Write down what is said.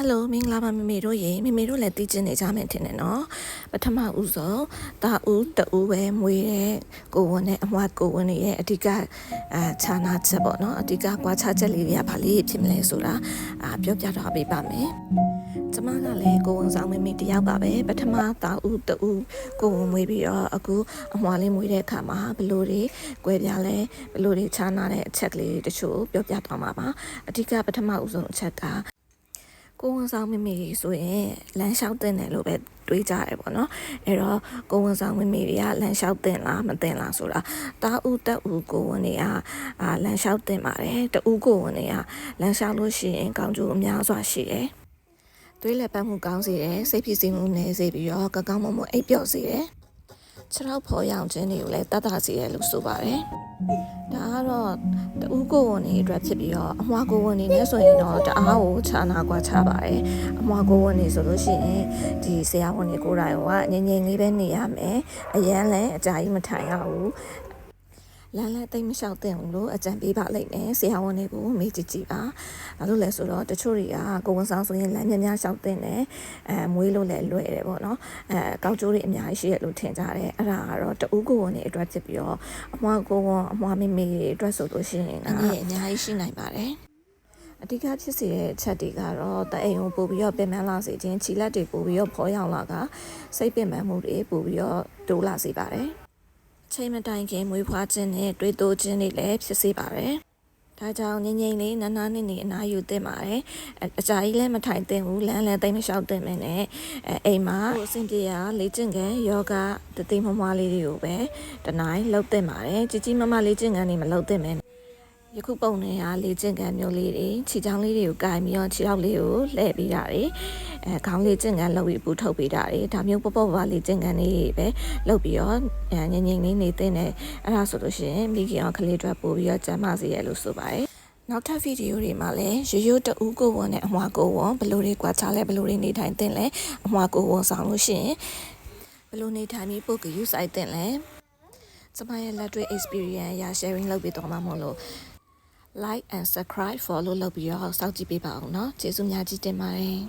ဟယ်လိုမင်္ဂလာပါမမေတို့ရေမမေတို့လည်းသိချင်နေကြမယ်ထင်တယ်နော်ပထမဦးဆုံးတာဦးတူပဲမွေးတဲ့ကိုဝန်နဲ့အမွားကိုဝန်တွေရဲ့အဓိကအာခြာနာချက်ပေါ့နော်အဓိကကွာခြားချက်လေးတွေကဘာလေးဖြစ်မလဲဆိုတာအာပြောပြတော့ပေးပါမယ်ကျမကလည်းကိုဝန်ဆောင်မမေတယောက်ပါပဲပထမတာဦးတူကိုဝန်မွေးပြီးတော့အခုအမွားလေးမွေးတဲ့အခါမှာဘလို့တွေ꿰ပြလဲဘလို့တွေခြာနာတဲ့အချက်ကလေးတချို့ပြောပြတော့မှာပါအဓိကပထမဦးဆုံးအချက်က ကိုဝန်ဆောင်မိမိတွေဆိုရင်လမ်းလျှောက်တင်တယ်လို့ပဲတွေးကြတယ်ပေါ့နော်အဲ့တော့ကိုဝန်ဆောင်မိမိတွေကလမ်းလျှောက်တင်လားမတင်လားဆိုတာတာဦးတက်ဦးကိုဝန်တွေကအာလမ်းလျှောက်တင်ပါတယ်တူကိုဝန်တွေကလမ်းလျှောက်လို့ရှိရင်ကောင်းကျိုးအများစွာရှိတယ်သွေးလက်ပတ်မှုကောင်းစေတယ်စိတ်ဖြစ်စီမှုနည်းစေပြီးတော့ကောင်းကောင်းမွန်မွန်အိပ်ပျော်စေတယ်ခြေထောက်ဖော်ရောင်ခြင်းတွေကိုလည်းတတ်တာစေတယ်လို့ဆိုပါတယ် ဒါကတော့တူကိုဝန်တွေအတွက်ဖြစ်ပြီးတော့အမွားကိုဝန်တွေနဲ့ဆိုရင်တော့တအားကိုခြားနာကွာခြားပါတယ်အမွားကိုဝန်တွေဆိုလို့ရှိရင်ဒီဆရာဝန်တွေကိုယ်တိုင်ကငငယ်လေးပဲနေရမယ်အရန်လည်းအကြာကြီးမထိုင်ရဘူး လမ်းလည်းတိတ်မလျှောက်တင်ဘူးလို့အကြံပေးပါလိမ့်မယ်ဆရာဝန်တွေကိုမေးကြည့်ကြည့်ပါဘာလို့လဲဆိုတော့တချို့တွေကကိုဝန်ဆောင်ဆိုရင်လမ်းများများလျှောက်တင်တယ်အဲမွေးလို့လည်းလွယ်တယ်ပေါ့နော်အဲကောက်ကျိုးတွေအများကြီးရှိရလို့ထင်ကြတယ်အဲ့ဒါကတော့တူကိုဝန်တွေအတွက်ဖြစ်ပြီးတော့အမွားကိုဝန်အမွားမေမေတွေအတွက်ဆိုလို့ရှိရင်အငြင်းအများကြီးရှိနိုင်ပါတယ်အဓိကဖြစ်စေတဲ့ချက်တွေကတော့တအိမ်ကိုပို့ပြီးတော့ပြင်ပန်းလာစေခြင်းခြိလက်တွေပို့ပြီးတော့ဖော်ရောက်လာကစိတ်ပင်ပန်းမှုတွေပို့ပြီးတော့တိုးလာစေပါတယ်အ ချိန်မတိုင်ခင်မွေးဖွားခြင်းနဲ့တွေးတိုးခြင်းတွေလည်းဖြစ်စေပါတယ်ဒါကြောင့်ငငိမ့်လေးနာနာနေနေအနာယူတင်ပါတယ်အအကြာကြီးလည်းမထိုင်တင်ဘူးလမ်းလည်းတိတ်မလျှောက်တင်မင်းနဲ့အဲအိမ်မှာကိုအဆင်ပြေရလေ့ကျင့်ကန်ယောဂတသိမမမလေးတွေကိုပဲတနိုင်လှုပ်တင်ပါတယ်ကြီးကြီးမမလေ့ကျင့်ကန်တွေမလှုပ်တင်မင်း ယခုပုံနေရလေ့ကျင့်ကန်မျိုးလေးတွေခြေချောင်းလေးတွေကိုကင်ပြီးတော့ခြေထောက်လေးကိုလှည့်ပြီးတာတွေအဲခေါင်းလေးကျင့်ကန်လှုပ်ပြီးပူထုတ်ပေးတာတွေဒါမျိုးပေါ့ပေါ့ပါလေးကျင့်ကန်လေးတွေပဲလှုပ်ပြီးတော့အဲငငိမ့်လေးနေတင်တယ်အဲ့ဒါဆိုလို့ရှိရင်မိခင်အောင်ကလေးတွေပို့ပြီးတော့ကျန်းမာစေရလို့ဆိုပါတယ်နောက်ထပ်ဗီဒီယိုတွေမှာလည်းရိုးရိုးတူကိုဝန်နဲ့အမွာကိုဝန်ဘယ်လိုတွေကွာခြားလဲဘယ်လိုတွေနေထိုင်တင်လဲအမွာကိုဝန်ဆောင်လို့ရှိရင်ဘယ်လိုနေထိုင်ပြီးပုတ်ကယူဆိုင်တင်လဲကျမရဲ့လက်တွေ့ experience ရ sharing လုပ်ပေးတော့မှာမဟုတ်လို့ like and subscribe follow လုပ်ပြီးတော့စောင့်ကြည့်ပေးပါအောင်เนาะကျေးဇူးများကြီးတင်ပါတယ်